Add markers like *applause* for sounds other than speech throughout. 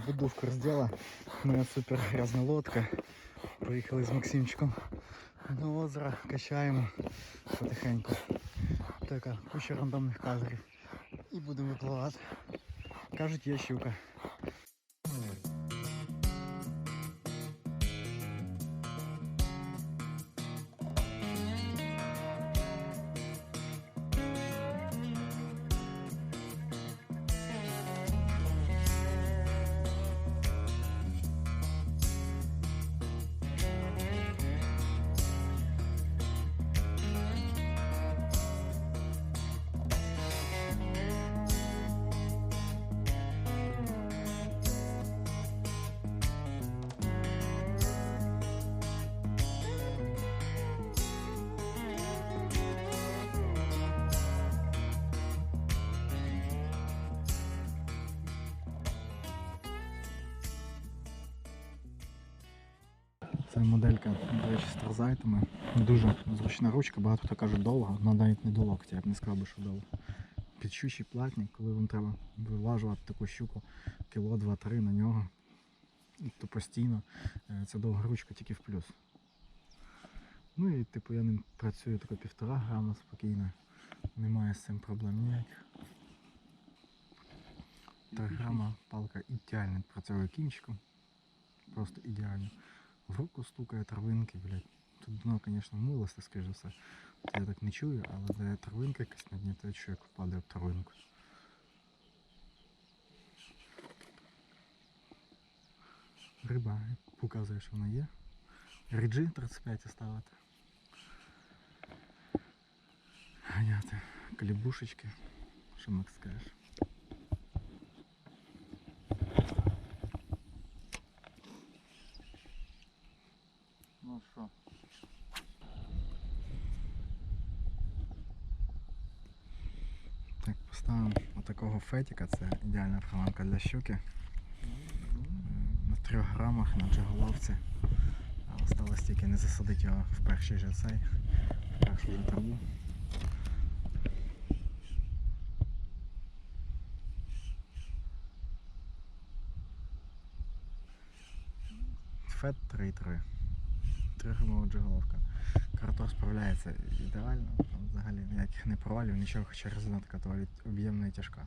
Введу в курс дела. Моя супер грязна лодка. Приїхали з Максимчиком на озеро, качаємо потихеньку. Така куча рандомних кадрів. І будемо випливати. Кажуть, є щука. Це моделька, до речі, з тарзайтами. Дуже зручна ручка, багато хто каже довга, але навіть не до локтя, я б не сказав би, що довго. Підщучий платник, коли вам треба виважувати таку щуку кіло, два-три на нього, то постійно е, це довга ручка тільки в плюс. Ну і типу я ним працюю тако півтора грама спокійно. Немає з цим проблем ніяких. Та грама палка ідеально працює кінчиком. Просто ідеально. В руку стукає травинки, блядь. Тут дно, звісно, милосте, скоріш за все. Тут я так не чую, але де травинка якась на дні, то я чую, як впаде об травинку. Риба показує, що вона є. Ріджи 35 ставити. Ганяти калібушечки. Що Макс скажеш? Фетіка, це ідеальна приманка для щуки. Е, На 3 грамах на джиголовці. Осталось тільки не засадити його в перший же цей, в першу же траву. Фет 3,3. 3 грамова джиголовка. Картор справляється ідеально, взагалі ніяких не провалів, нічого, хоча резина така доволі об'ємна і тяжка.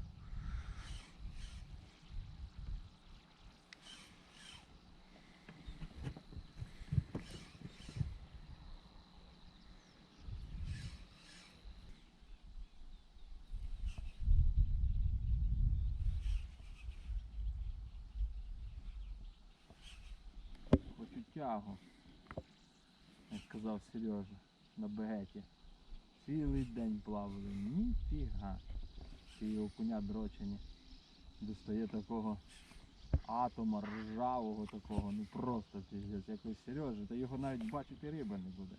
Хочу тягу. Як сказав Сережа на бегеті. Цілий день плавали. Ніфіга. Ці окуня дрочені. Достає такого атома ржавого такого, ну просто піздець. Якось Сережа, та його навіть бачити риба не буде.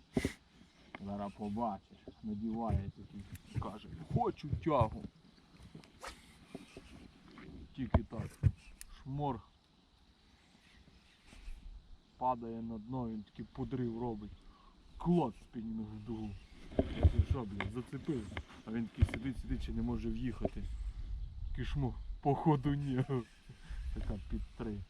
Зараз побачиш. Надіває такий. Каже, хочу тягу. Тільки так. Шмор падає на дно, він такий подрив робить. Клад спінінг в дугу. Я кажу, що, блядь, зацепив. А він такий сидить, сидить, чи не може в'їхати. Кишмо, походу ні. *laughs* Така під три.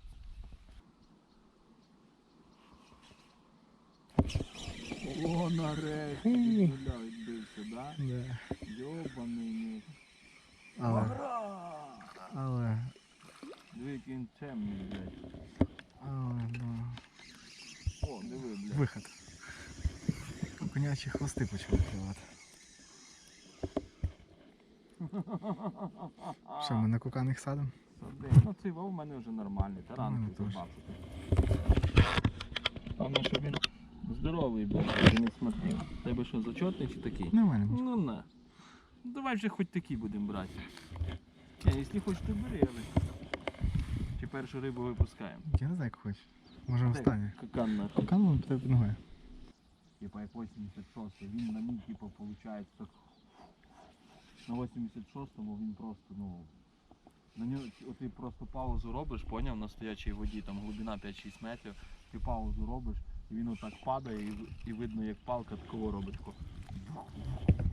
О, нарешті нуля відбився, да? Да. Йобаний ні. Але, Ура! але, він темний, блядь. але, ну, О, диви, блядь. виход. Конячі хвости почали плювати. Що, ми на куканих садимо? Сади. Ну цей вов у мене вже нормальний, таранки забавки. Головне, щоб він здоровий був, і не смертив. Тебе що, зачетний чи такий? Нормально. Ну на. Ну, Давай вже хоч такі будемо брати. Якщо хочеш, то бери, але. Чи першу рибу випускаємо. Я не знаю, як хочеш. Може останнє. Какан нахуй. Кукан вам тебе під ногою. Типа як 86 він на ній, типа, виходить так. На 86-му він просто, ну. На нього, ти просто паузу робиш, поняв, на стоячій воді, там глибина 5-6 метрів, ти паузу робиш, і він отак падає, і, і видно, як палка такого робить. Тако.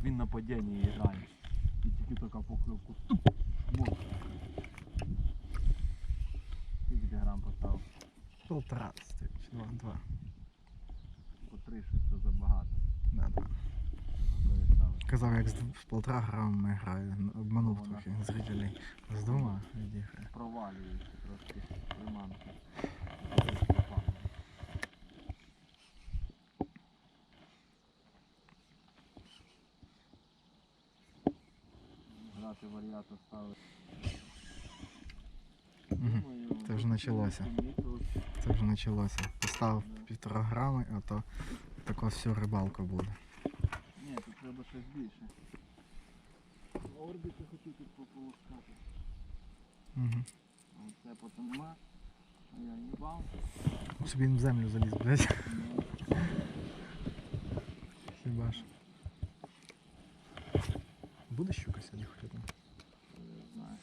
Він на падінні грає. І тільки така покльовку. Вот. І поставив? Полтора стоїть. Два, два. По три щось то забагато. Да, да. Казав, як з, з полтора грамами граю. Обманув Ага. трохи зрителей. З двома відіграю. Провалюється трошки приманки. Грати варіатор ставити. Угу. Це вже почалося. Це вже почалося. Поставив півтора грами, а то така всю рибалка буде. Ні, тут треба щось більше. Орбіти хочу тут пополоскати. Угу. Це потім нема. А я їбав. Щоб він в землю заліз, блядь. Ну, Хіба ж. Буде щука сьогодні хоч одна? я знаю.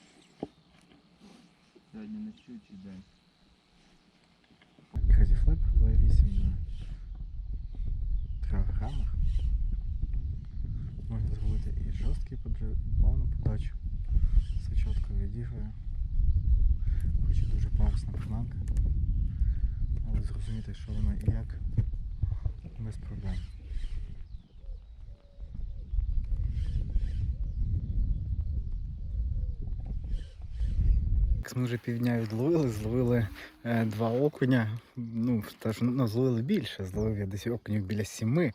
Сьогодні щучий день. Flip 2,8 на 3 грамах. Можна зробити і жорсткий подрив, плавну подачу. Все чітко відігрує. Хоч і дуже пафосна приманка. Але зрозуміти, що воно і як, без проблем. Ми вже півдня відловили, зловили е, два окуня. Ну, теж, ну, зловили більше, зловив я десь окунів біля сіми.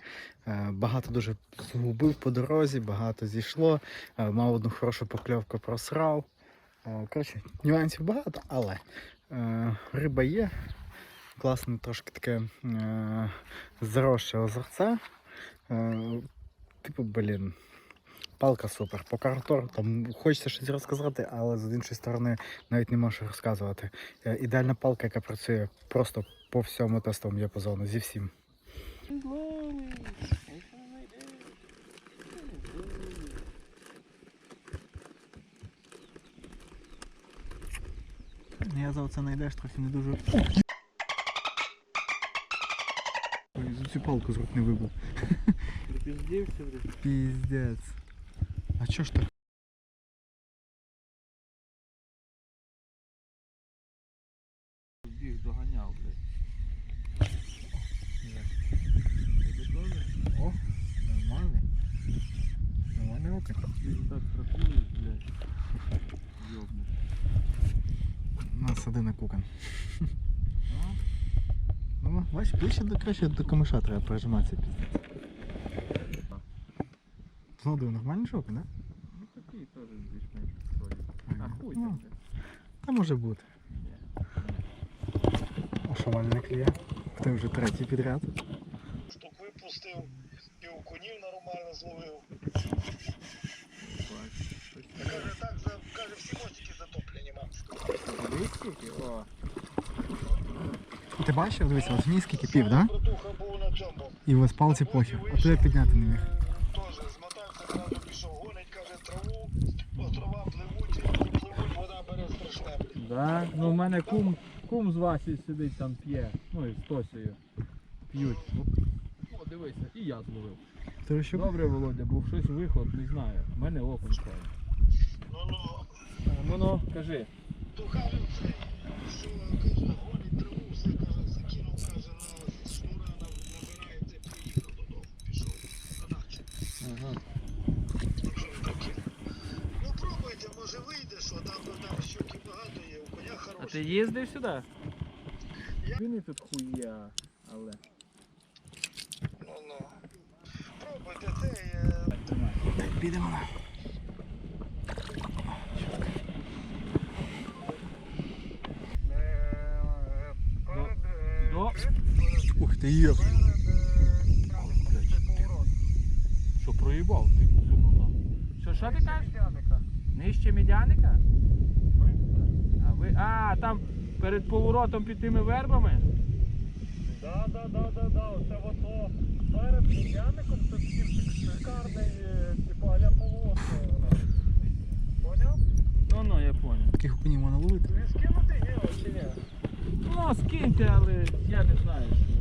Е, багато дуже згубив по дорозі, багато зійшло. Е, мав одну хорошу покльовку просрав. Е, коротше, нюансів багато, але е, риба є. Класне трошки таке е, заросше озерце. Е, типу, блін. Палка супер. По картор там хочеться щось розказати, але з іншої сторони навіть не можу розказувати. Е, Ідеальна палка, яка працює просто по всьому тестовому діапазону, зі всім. Я за це знайдеш трохи не дуже. Ой, за цю палку з рук не вибув. Припіздівся. Піздець. А чо ж так? Біг доганяв, блядь. Тебе теж? О, нормальний. Нормальний окунь. Ти ж так страхуєш, блядь. Йобнеш. Насади на кукан. А? Ну, бач, ближче до краще до камиша треба прижиматися піздець. Знову нормальний шок, да? Ну такий теж більш-менш підходить. А хуй Ну. Та може бути. А що Ваня не клює? Ти вже третій підряд. штук випустив, і окунів нормально зловив. Каже, так, за, каже, всі мостики затоплені, мам. Скільки? О, Ти бачив, дивися, ось мій скільки пів, да? Братуха був на цьому. І ось палці похер. А туди підняти не міг. Теж змотався, зразу пішов, гонить, каже, траву, острова пливуть, пливуть, вода бере страшне, блін. Да? Ну в мене кум, кум з Васі сидить там п'є. Ну і з Тосею. П'ють. О, дивися, і я зловив. Ти що? Добре, Володя, був щось виход, не знаю. У мене окон каже. Ну, ну, Ну ну, кажи. то каже, цей, що, каже, гонить траву, все, каже, закинув, каже, на шнура, на- набирається, поїхав додому, пішов на дачу. Ага. Ну, пробуйте, може вийде, що там, там щуки багато є, у коня А хороші. Ти їздив сюди? Він і тут хуя, але. Ну, ну. Пробуйте цей. е, Підемо е, е, Ух ти поворот. Що проїбав ти? Що, що ти кажеш? Нижче медяника? А, там перед поворотом під тими вербами? Да, да, да, да, да, оце от о, перед Медяником це такий шикарний, е, типу, аля полуостров у. Поняв? Ну ну, я понял. Таких окунів можна ловити. Тобі скинути ні, чи ні? Ну, скиньте, але я не знаю, що.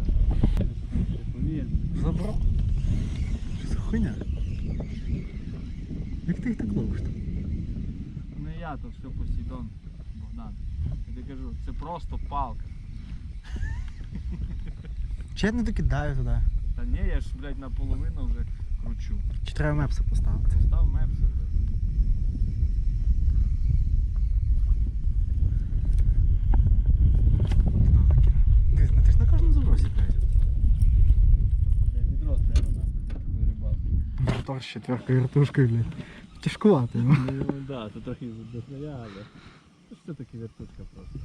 Забрав. Що за хуйня? Як ти їх так ловиш? там? Не я, то все Посейдон, Богдан. Я кажу, це просто палка. Чи я не докидаю туди? Та ні, я ж, блядь, наполовину вже кручу. Чи треба мепса поставити? Став мепса, блядь. Дивись, ну ти ж на кожному забросі, блядь. Не відро треба на таку рибалку. Мотор з четверкою вертушкою, блядь. Тяжкувато йому. Ну да, то трохи задохляє, але це все-таки вертушка просто.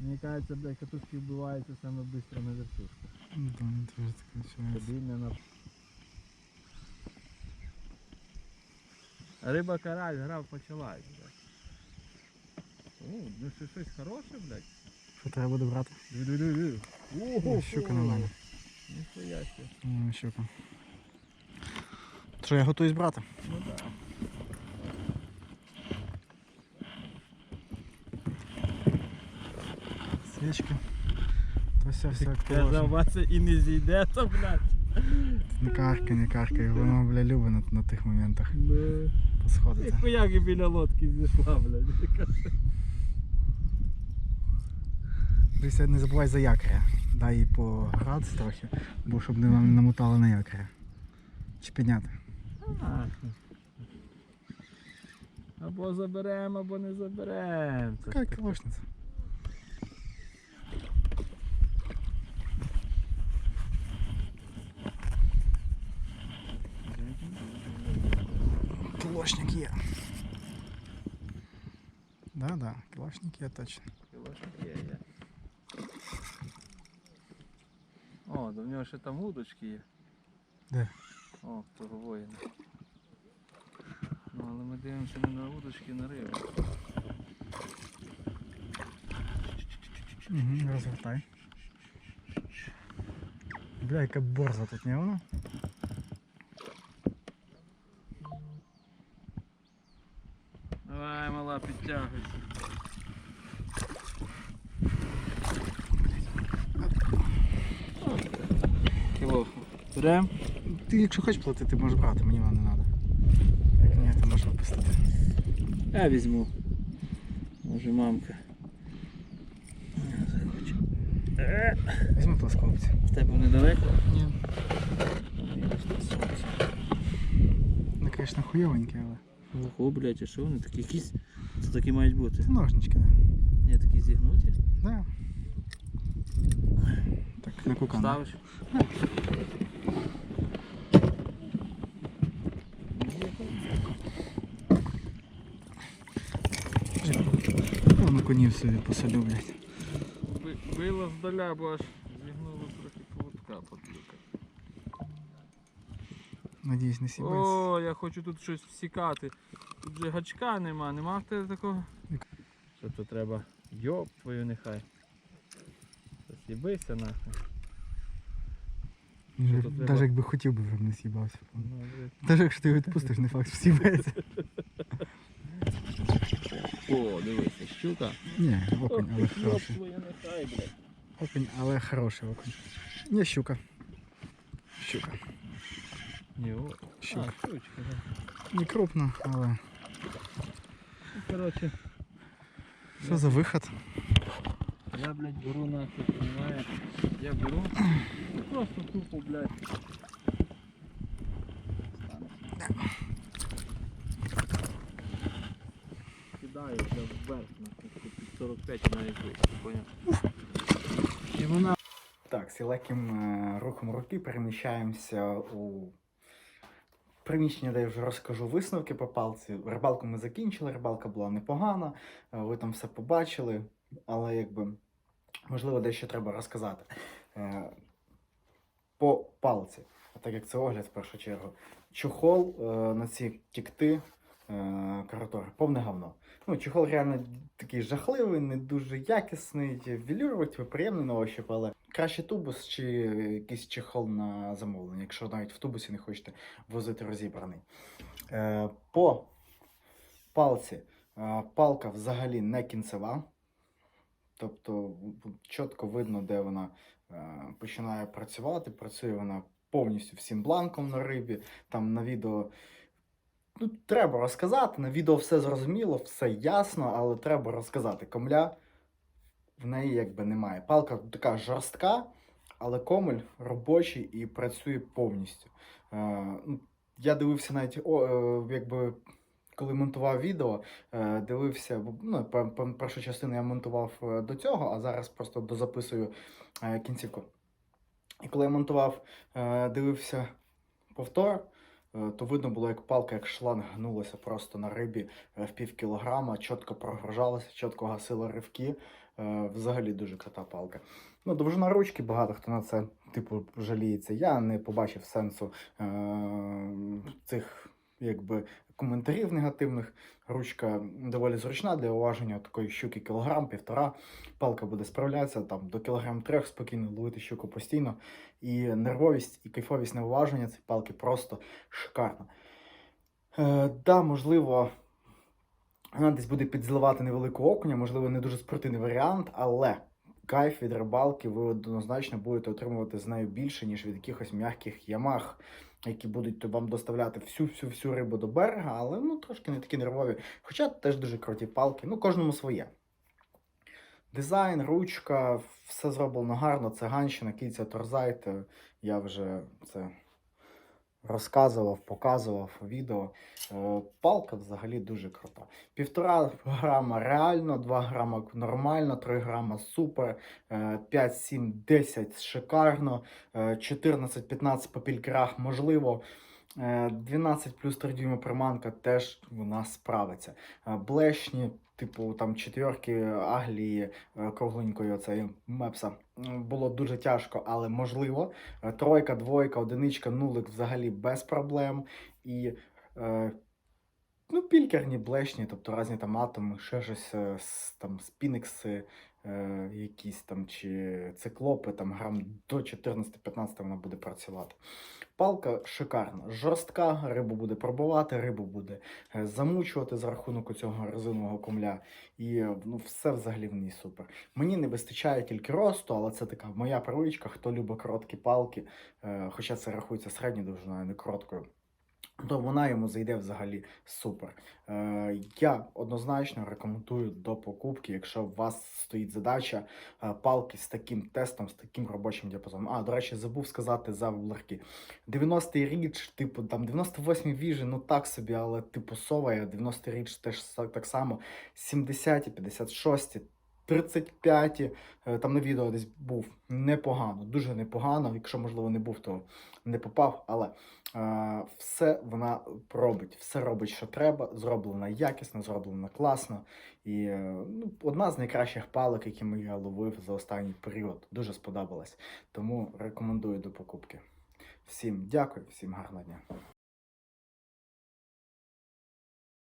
Мені кажеться, блядь, катушки вбиваються саме швидко на вертушках. Ну, там теж. Тобі на... Риба карась, гра почалась, блядь. О, ну що щось хороше, блядь. Що треба буде брати? Ду-ду-ду-ду. О, щука на мене. Ніхуя себе. Щука. Що, я готуюсь брати? Ну да. Свічки. То все, все. Вася і не зійде, то, блядь. Не каркай, не каркай, воно, бля, любить на, на тих моментах Ну. посходити. Ніхуя і біля лодки зійшла, блядь. Дивися, не забувай за якоря. Дай їй погратися трохи, бо щоб не не намотали на якоря. Чи підняти? А, Або заберемо, або не заберемо. Це ж Яка таке. кілошниця? Кілошник є. Да, да, кілошник є точно. Кілошок є, є. О, до в нього ще там удочки є. Де? О, того воїна. Ну, але ми дивимося не на удочки, на рибу. Угу, розвертай. Бля, яка борза тут, не вона? Давай, мала, підтягуйся. Кіло. Берем? Ти якщо хочеш платити, можеш брати, мені воно не треба. Як ні, ти можеш випустити. Я візьму. Може мамка. Візьми плоскопці. В тебе недалеко? Ні. Ну, звісно, хуйовенькі, але. Ого, блядь, а що вони такі якісь? Це такі мають бути. Ножнички, да. Ні, такі зігнуті. Да. Так, на кукан. Ставиш? На конів собі посадю, блядь. Било здаля, бо аж зігнуло трохи поводка подлюка. Надіюсь, не сібається. О, я хочу тут щось всікати. Тут же гачка нема, нема в тебе такого. Що то треба? Йоп твою нехай. Засібися нахуй. Навіть якби хотів би, вже б не сібався. Ну. Навіть якщо ти його відпустиш, не факт, що сібається. О, дивися, щука. Ні, окунь, але Йоп хороший. твою нехай, блядь. Окунь, але хороший окунь. Ні, щука. Щука. Ні, о. Щука. А, щучка, да. Не крупно, але. Ну, Коротше, Що за виход? я, блядь, беру нахуй, понимаєш? Я беру і просто тупо, блядь. 5 навіть вийшли. І вона. Так, з легким е, рухом руки переміщаємося у приміщення, де я вже розкажу висновки по палці. Рибалку ми закінчили, рибалка була непогана, е, ви там все побачили, але якби можливо дещо треба розказати. Е, по палці, а так як це огляд в першу чергу. Чохол на ці тікти каратори, повне говно. Ну, чохол реально такий жахливий, не дуже якісний. Велюровий, типу, приємний на ощуп, але краще тубус чи якийсь чехол на замовлення, якщо навіть в тубусі не хочете возити розібраний. Е, по палці. Е, палка взагалі не кінцева. Тобто чітко видно, де вона е, починає працювати. Працює вона повністю всім бланком на рибі. Там на відео ну, треба розказати. На відео все зрозуміло, все ясно, але треба розказати. Комля в неї якби немає. Палка така жорстка, але комель робочий і працює повністю. Е, ну, я дивився навіть, о, е, якби. Коли монтував відео, е, дивився, ну, пер- пер- першу частину я монтував е, до цього, а зараз просто дозаписую е, кінцівку. І коли я монтував, дивився повтор, то видно було, як палка, як шланг гнулася просто на рибі е, в пів кілограма, чітко прогружалася, чітко гасила ривки. Е, Взагалі дуже крута палка. Ну, довжина ручки, багато хто на це типу жаліється. Я не побачив сенсу е- цих якби коментарів негативних. Ручка доволі зручна для уваження такої щуки кілограм, півтора. Палка буде справлятися там до кілограм трьох спокійно ловити щуку постійно. І нервовість і кайфовість на уваження цієї палки просто шикарна. Е, да, можливо, вона десь буде підзливати невеликого окуня, можливо, не дуже спортивний варіант, але кайф від рибалки ви однозначно будете отримувати з нею більше, ніж від якихось м'яких ямах, які будуть вам доставляти всю-всю-всю рибу до берега, але ну, трошки не такі нервові. Хоча теж дуже круті палки, ну кожному своє. Дизайн, ручка, все зроблено гарно, це ганщина, кільця торзайт. Я вже це розказував, показував відео. Е, Палка взагалі дуже крута. Півтора грама реально, 2 грама нормально, 3 грама супер, е, 5, 7, 10 шикарно, е, 14-15 по пількерах можливо. Е, 12 плюс 3 дюйма приманка теж вона справиться. Е, Блешні, типу там четверки Аглії е, кругленької оцеї мепса. Було дуже тяжко, але можливо. Е, Тройка, двойка, одиничка, нулик взагалі без проблем. І е, ну, пількерні, блешні, тобто різні там атоми, ще щось е, там спінекси, е, якісь там чи циклопи, там грам до 14-15 вона буде працювати. Палка шикарна, жорстка, рибу буде пробувати, рибу буде е, замучувати за рахунок цього резинового комля. І е, ну, все взагалі в ній супер. Мені не вистачає тільки росту, але це така моя привичка, хто любить короткі палки, хоча це рахується середньою довжиною, не короткою. То вона йому зайде взагалі супер. Е, я однозначно рекомендую до покупки, якщо у вас стоїть задача е, палки з таким тестом, з таким робочим діапазоном. А, до речі, забув сказати за вулерки. 90-й річ, типу там 98-й віжі, ну так собі, але типу сова, 90-й річ теж так само. 70-ті, 56-ті, 35-ті, е, там на відео десь був непогано, дуже непогано. Якщо, можливо, не був, то не попав, але все вона робить, все робить, що треба, зроблено якісно, зроблено класно. І е, ну, одна з найкращих палок, якими я ловив за останній період, дуже сподобалась. Тому рекомендую до покупки. Всім дякую, всім гарного дня.